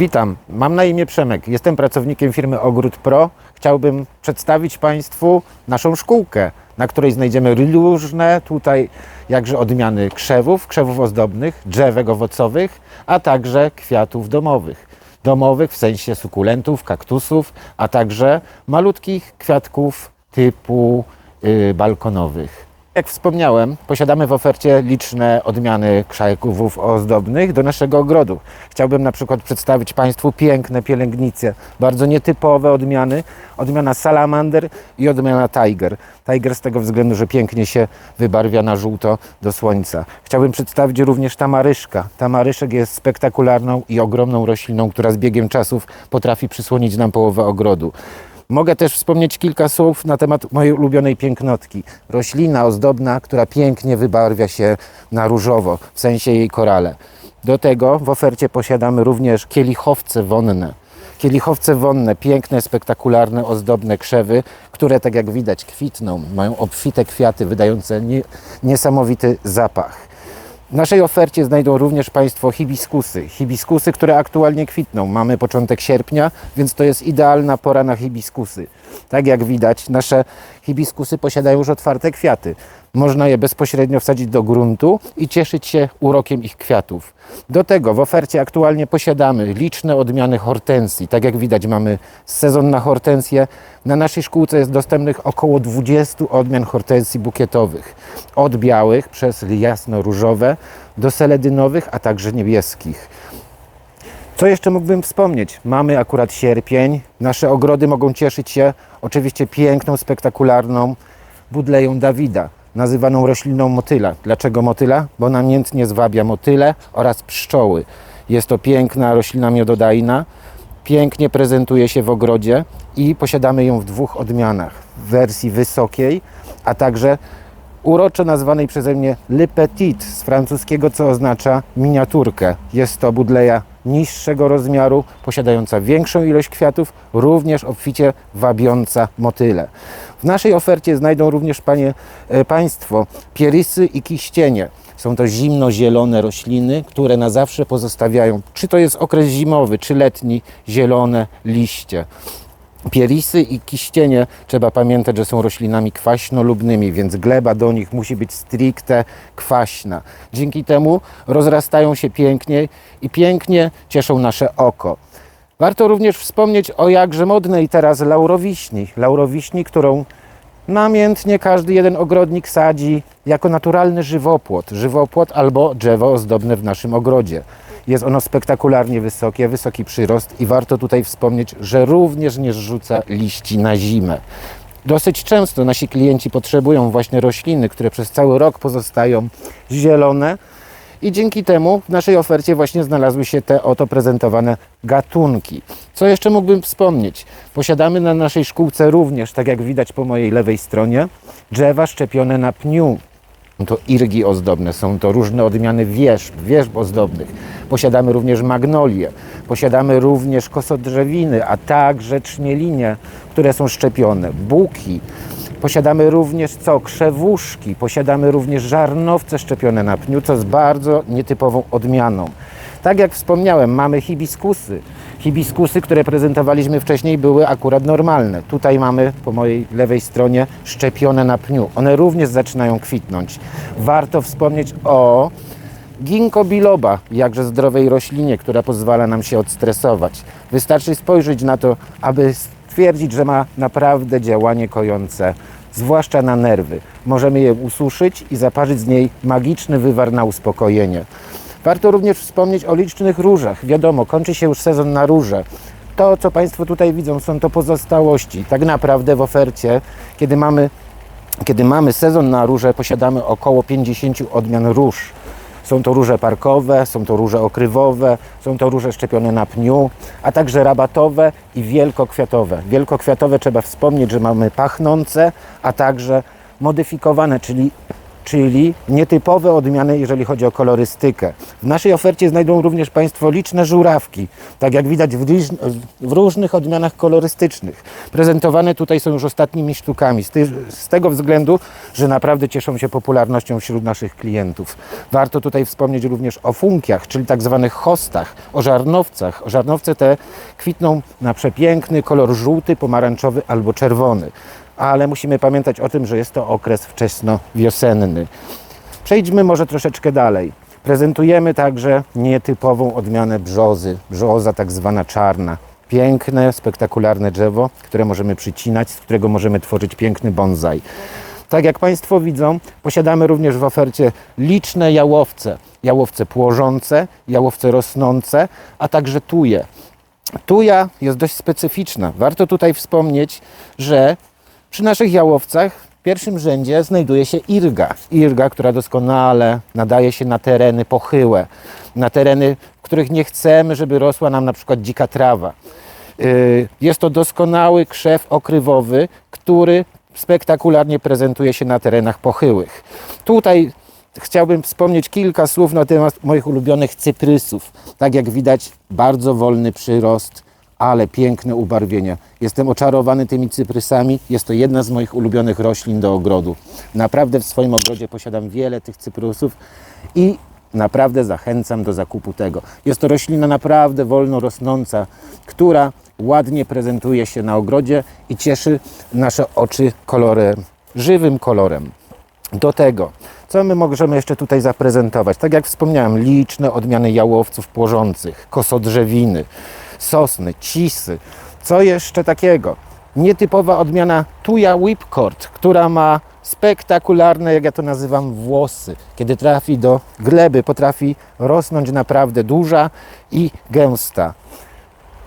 Witam, mam na imię Przemek, jestem pracownikiem firmy Ogród Pro. Chciałbym przedstawić Państwu naszą szkółkę, na której znajdziemy różne tutaj jakże odmiany krzewów, krzewów ozdobnych, drzewek owocowych, a także kwiatów domowych. Domowych w sensie sukulentów, kaktusów, a także malutkich kwiatków typu y, balkonowych. Jak wspomniałem, posiadamy w ofercie liczne odmiany krzaków ozdobnych do naszego ogrodu. Chciałbym na przykład przedstawić Państwu piękne pielęgnice, bardzo nietypowe odmiany. Odmiana salamander i odmiana tiger. Tiger z tego względu, że pięknie się wybarwia na żółto do słońca. Chciałbym przedstawić również tamaryszka. Tamaryszek jest spektakularną i ogromną rośliną, która z biegiem czasów potrafi przysłonić nam połowę ogrodu. Mogę też wspomnieć kilka słów na temat mojej ulubionej pięknotki. Roślina ozdobna, która pięknie wybarwia się na różowo, w sensie jej korale. Do tego w ofercie posiadamy również kielichowce wonne. Kielichowce wonne, piękne, spektakularne, ozdobne krzewy, które tak jak widać kwitną, mają obfite kwiaty wydające nie, niesamowity zapach. W naszej ofercie znajdą również Państwo hibiskusy. Hibiskusy, które aktualnie kwitną. Mamy początek sierpnia, więc to jest idealna pora na hibiskusy. Tak jak widać, nasze hibiskusy posiadają już otwarte kwiaty. Można je bezpośrednio wsadzić do gruntu i cieszyć się urokiem ich kwiatów. Do tego w ofercie aktualnie posiadamy liczne odmiany hortensji. Tak jak widać, mamy sezon na hortensję. Na naszej szkółce jest dostępnych około 20 odmian hortensji bukietowych. Od białych przez jasno-różowe do seledynowych, a także niebieskich. Co jeszcze mógłbym wspomnieć? Mamy akurat sierpień. Nasze ogrody mogą cieszyć się oczywiście piękną, spektakularną budleją Dawida, nazywaną rośliną motyla. Dlaczego motyla? Bo namiętnie zwabia motyle oraz pszczoły. Jest to piękna roślina miododajna, pięknie prezentuje się w ogrodzie i posiadamy ją w dwóch odmianach. W wersji wysokiej, a także uroczo nazwanej przeze mnie Le Petit z francuskiego, co oznacza miniaturkę. Jest to budleja niższego rozmiaru, posiadająca większą ilość kwiatów, również obficie wabiąca motyle. W naszej ofercie znajdą również panie, e, Państwo pierysy i kiścienie. Są to zimno-zielone rośliny, które na zawsze pozostawiają, czy to jest okres zimowy, czy letni, zielone liście. Pierisy i kiścienie trzeba pamiętać, że są roślinami kwaśnolubnymi, więc gleba do nich musi być stricte kwaśna. Dzięki temu rozrastają się pięknie i pięknie cieszą nasze oko. Warto również wspomnieć o jakże modnej teraz laurowiśni. Laurowiśni, którą namiętnie każdy jeden ogrodnik sadzi jako naturalny żywopłot. Żywopłot albo drzewo ozdobne w naszym ogrodzie. Jest ono spektakularnie wysokie, wysoki przyrost i warto tutaj wspomnieć, że również nie zrzuca liści na zimę. Dosyć często nasi klienci potrzebują właśnie rośliny, które przez cały rok pozostają zielone i dzięki temu w naszej ofercie właśnie znalazły się te oto prezentowane gatunki. Co jeszcze mógłbym wspomnieć? Posiadamy na naszej szkółce również, tak jak widać po mojej lewej stronie, drzewa szczepione na pniu. Są to irgi ozdobne, są to różne odmiany wierzb, wierzb ozdobnych. Posiadamy również magnolie, posiadamy również kosodrzewiny, a także trzmielinie, które są szczepione, buki. Posiadamy również co? Krzewuszki, posiadamy również żarnowce szczepione na pniu, co jest bardzo nietypową odmianą. Tak jak wspomniałem, mamy hibiskusy. Hibiskusy, które prezentowaliśmy wcześniej, były akurat normalne. Tutaj mamy po mojej lewej stronie szczepione na pniu. One również zaczynają kwitnąć. Warto wspomnieć o ginkgo biloba, jakże zdrowej roślinie, która pozwala nam się odstresować. Wystarczy spojrzeć na to, aby stwierdzić, że ma naprawdę działanie kojące, zwłaszcza na nerwy. Możemy je ususzyć i zaparzyć z niej magiczny wywar na uspokojenie. Warto również wspomnieć o licznych różach. Wiadomo, kończy się już sezon na róże. To, co Państwo tutaj widzą, są to pozostałości. Tak naprawdę w ofercie, kiedy mamy, kiedy mamy sezon na róże, posiadamy około 50 odmian róż. Są to róże parkowe, są to róże okrywowe, są to róże szczepione na pniu, a także rabatowe i wielkokwiatowe. Wielkokwiatowe trzeba wspomnieć, że mamy pachnące, a także modyfikowane, czyli czyli nietypowe odmiany, jeżeli chodzi o kolorystykę. W naszej ofercie znajdą również Państwo liczne żurawki, tak jak widać w, w różnych odmianach kolorystycznych. Prezentowane tutaj są już ostatnimi sztukami, z, z tego względu, że naprawdę cieszą się popularnością wśród naszych klientów. Warto tutaj wspomnieć również o funkiach, czyli tak zwanych hostach, o żarnowcach. Żarnowce te kwitną na przepiękny kolor żółty, pomarańczowy albo czerwony. Ale musimy pamiętać o tym, że jest to okres wczesno-wiosenny. Przejdźmy może troszeczkę dalej. Prezentujemy także nietypową odmianę brzozy, brzoza tak zwana czarna. Piękne, spektakularne drzewo, które możemy przycinać, z którego możemy tworzyć piękny bonsai. Tak jak Państwo widzą, posiadamy również w ofercie liczne jałowce. Jałowce płożące, jałowce rosnące, a także tuje. Tuja jest dość specyficzna. Warto tutaj wspomnieć, że przy naszych jałowcach w pierwszym rzędzie znajduje się irga. Irga, która doskonale nadaje się na tereny pochyłe, na tereny, w których nie chcemy, żeby rosła nam na przykład dzika trawa. Yy, Jest to doskonały krzew okrywowy, który spektakularnie prezentuje się na terenach pochyłych. Tutaj chciałbym wspomnieć kilka słów na temat moich ulubionych cyprysów. Tak jak widać, bardzo wolny przyrost, ale piękne ubarwienia. Jestem oczarowany tymi cyprysami. Jest to jedna z moich ulubionych roślin do ogrodu. Naprawdę w swoim ogrodzie posiadam wiele tych cyprysów i naprawdę zachęcam do zakupu tego. Jest to roślina naprawdę wolno rosnąca, która ładnie prezentuje się na ogrodzie i cieszy nasze oczy kolorem, żywym kolorem. Do tego, co my możemy jeszcze tutaj zaprezentować? Tak jak wspomniałem, liczne odmiany jałowców płożących, kosodrzewiny, sosny, cisy. Co jeszcze takiego? Nietypowa odmiana tuja whipcord, która ma spektakularne, jak ja to nazywam, włosy. Kiedy trafi do gleby, potrafi rosnąć naprawdę duża i gęsta.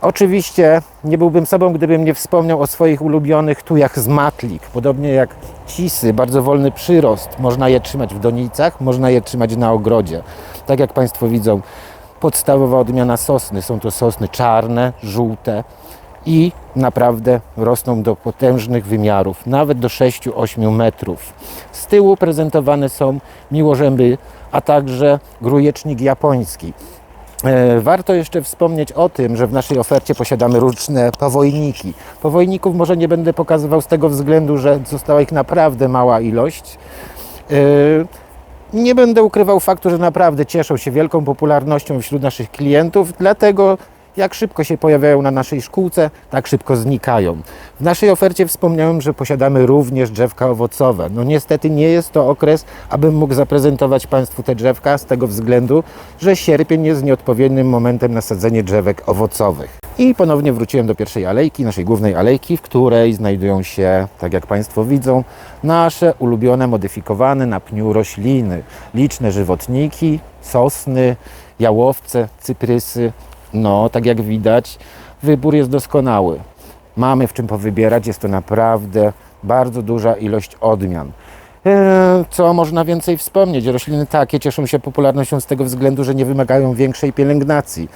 Oczywiście nie byłbym sobą, gdybym nie wspomniał o swoich ulubionych tujach z matlik. Podobnie jak cisy, bardzo wolny przyrost. Można je trzymać w donicach, można je trzymać na ogrodzie. Tak jak Państwo widzą, podstawowa odmiana sosny. Są to sosny czarne, żółte i naprawdę rosną do potężnych wymiarów, nawet do 6-8 metrów. Z tyłu prezentowane są miłożęby, a także grujecznik japoński. E, Warto jeszcze wspomnieć o tym, że w naszej ofercie posiadamy różne powojniki. Powojników może nie będę pokazywał z tego względu, że została ich naprawdę mała ilość. E, Nie będę ukrywał faktu, że naprawdę cieszą się wielką popularnością wśród naszych klientów, dlatego jak szybko się pojawiają na naszej szkółce, tak szybko znikają. W naszej ofercie wspomniałem, że posiadamy również drzewka owocowe. No niestety nie jest to okres, abym mógł zaprezentować Państwu te drzewka z tego względu, że sierpień jest nieodpowiednim momentem na sadzenie drzewek owocowych. I ponownie wróciłem do pierwszej alejki, naszej głównej alejki, w której znajdują się, tak jak Państwo widzą, nasze ulubione, modyfikowane na pniu rośliny. Liczne żywotniki, sosny, jałowce, cyprysy. No, tak jak widać, wybór jest doskonały. Mamy w czym powybierać, jest to naprawdę bardzo duża ilość odmian. Eee, Co można więcej wspomnieć? Rośliny takie cieszą się popularnością z tego względu, że nie wymagają większej pielęgnacji.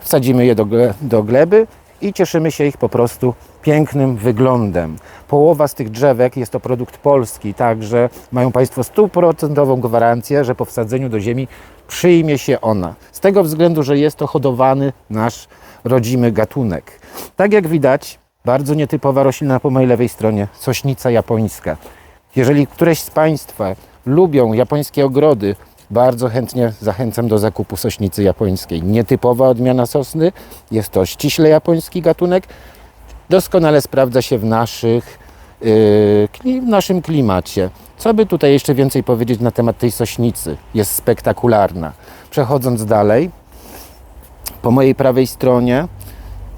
Wsadzimy je do, do gleby i cieszymy się ich po prostu pięknym wyglądem. Połowa z tych drzewek jest to produkt polski, także mają Państwo stuprocentową gwarancję, że po wsadzeniu do ziemi przyjmie się ona. Z tego względu, że jest to hodowany nasz rodzimy gatunek. Tak jak widać, bardzo nietypowa roślina po mojej lewej stronie, sośnica japońska. Jeżeli któreś z Państwa lubią japońskie ogrody, bardzo chętnie zachęcam do zakupu sośnicy japońskiej. Nietypowa odmiana sosny, jest to ściśle japoński gatunek, doskonale sprawdza się w, naszych, w naszym klimacie. Co by tutaj jeszcze więcej powiedzieć na temat tej sośnicy? Jest spektakularna. Przechodząc dalej, po mojej prawej stronie,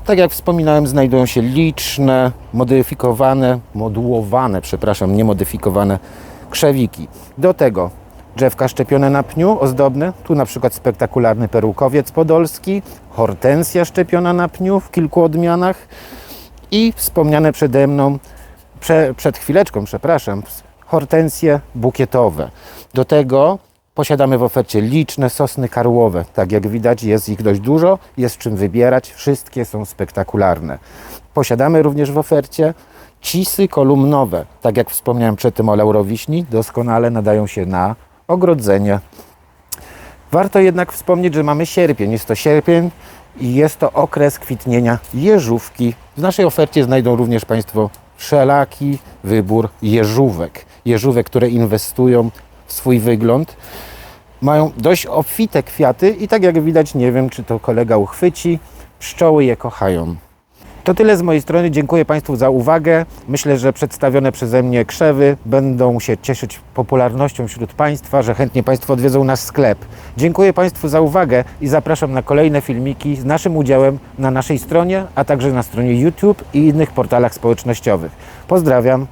tak jak wspominałem, znajdują się liczne, modyfikowane, modułowane, przepraszam, nie modyfikowane krzewiki. Do tego drzewka szczepione na pniu, ozdobne. Tu na przykład spektakularny perukowiec podolski, hortensja szczepiona na pniu w kilku odmianach i wspomniane przede mną, prze, przed chwileczką, przepraszam, hortensje bukietowe. Do tego Posiadamy w ofercie liczne sosny karłowe. Tak jak widać, jest ich dość dużo, jest czym wybierać. Wszystkie są spektakularne. Posiadamy również w ofercie cisy kolumnowe. Tak jak wspomniałem przedtem o laurowiśni, doskonale nadają się na ogrodzenie. Warto jednak wspomnieć, że mamy sierpień. Jest to sierpień i jest to okres kwitnienia jeżówki. W naszej ofercie znajdą również Państwo wszelaki wybór jeżówek. Jeżówek, które inwestują w swój wygląd. Mają dość obfite kwiaty i tak jak widać, nie wiem czy to kolega uchwyci, pszczoły je kochają. To tyle z mojej strony. Dziękuję Państwu za uwagę. Myślę, że przedstawione przeze mnie krzewy będą się cieszyć popularnością wśród Państwa, że chętnie Państwo odwiedzą nasz sklep. Dziękuję Państwu za uwagę i zapraszam na kolejne filmiki z naszym udziałem na naszej stronie, a także na stronie YouTube i innych portalach społecznościowych. Pozdrawiam.